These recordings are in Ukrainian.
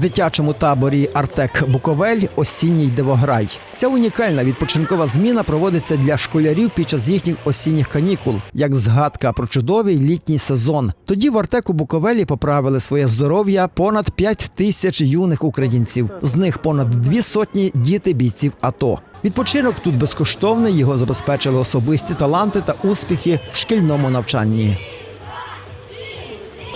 Дитячому таборі Артек Буковель осінній дивограй. Ця унікальна відпочинкова зміна проводиться для школярів під час їхніх осінніх канікул, як згадка про чудовий літній сезон. Тоді в Артеку Буковелі поправили своє здоров'я понад 5 тисяч юних українців. З них понад дві сотні діти бійців АТО. Відпочинок тут безкоштовний. Його забезпечили особисті таланти та успіхи в шкільному навчанні.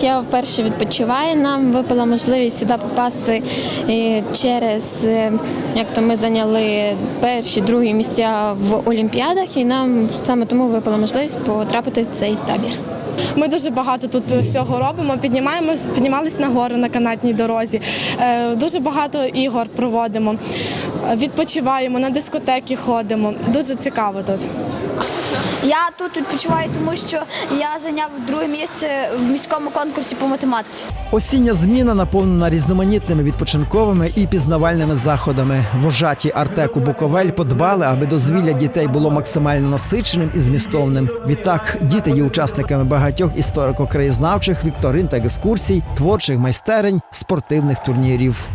Я вперше відпочиваю. Нам випала можливість сюди попасти е, через е, як то ми зайняли перші, другі місця в Олімпіадах, і нам саме тому випала можливість потрапити в цей табір. Ми дуже багато тут всього робимо. Піднімаємось, піднімались на гору на канатній дорозі. Е, Дуже багато ігор проводимо. Відпочиваємо, на дискотеки ходимо. Дуже цікаво тут. Я тут відпочиваю, тому що я зайняв друге місце в міському конкурсі по математиці. Осіння зміна наповнена різноманітними відпочинковими і пізнавальними заходами. Вожаті Артеку Буковель подбали, аби дозвілля дітей було максимально насиченим і змістовним. Відтак, діти є учасниками багатьох історико-краєзнавчих вікторин та екскурсій, творчих майстерень, спортивних турнірів.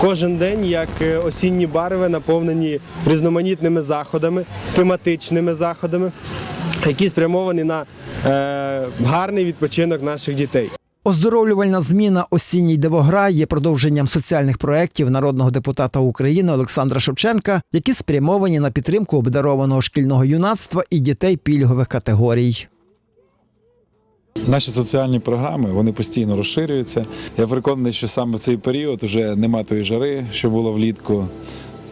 Кожен день, як е, осінні барви, наповнені різноманітними заходами, тематичними заходами, які спрямовані на е, гарний відпочинок наших дітей. Оздоровлювальна зміна осінній дивограй є продовженням соціальних проєктів народного депутата України Олександра Шевченка, які спрямовані на підтримку обдарованого шкільного юнацтва і дітей пільгових категорій. Наші соціальні програми вони постійно розширюються. Я переконаний, що саме в цей період вже нема тої жари, що було влітку.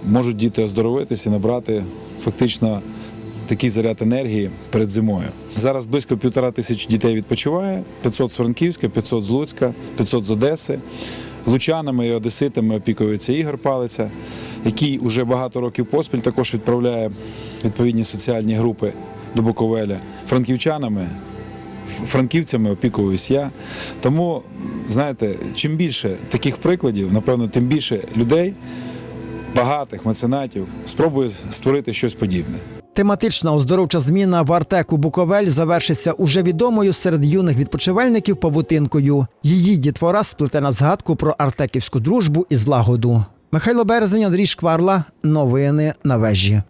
Можуть діти оздоровитися і набрати фактично такий заряд енергії перед зимою. Зараз близько півтора тисячі дітей відпочиває: 500 з Франківська, 500 з Луцька, 500 з Одеси. Лучанами і одеситами опікується Ігор Палиця, який уже багато років поспіль також відправляє відповідні соціальні групи до Буковеля. Франківчанами франківцями опікуюсь я. Тому, знаєте, чим більше таких прикладів, напевно, тим більше людей, багатих меценатів, спробує створити щось подібне. Тематична оздоровча зміна в Артеку Буковель завершиться уже відомою серед юних відпочивальників павутинкою. Її дітвора сплете на згадку про артеківську дружбу і злагоду. Михайло Березень, Андрій Шкварла. Новини на вежі.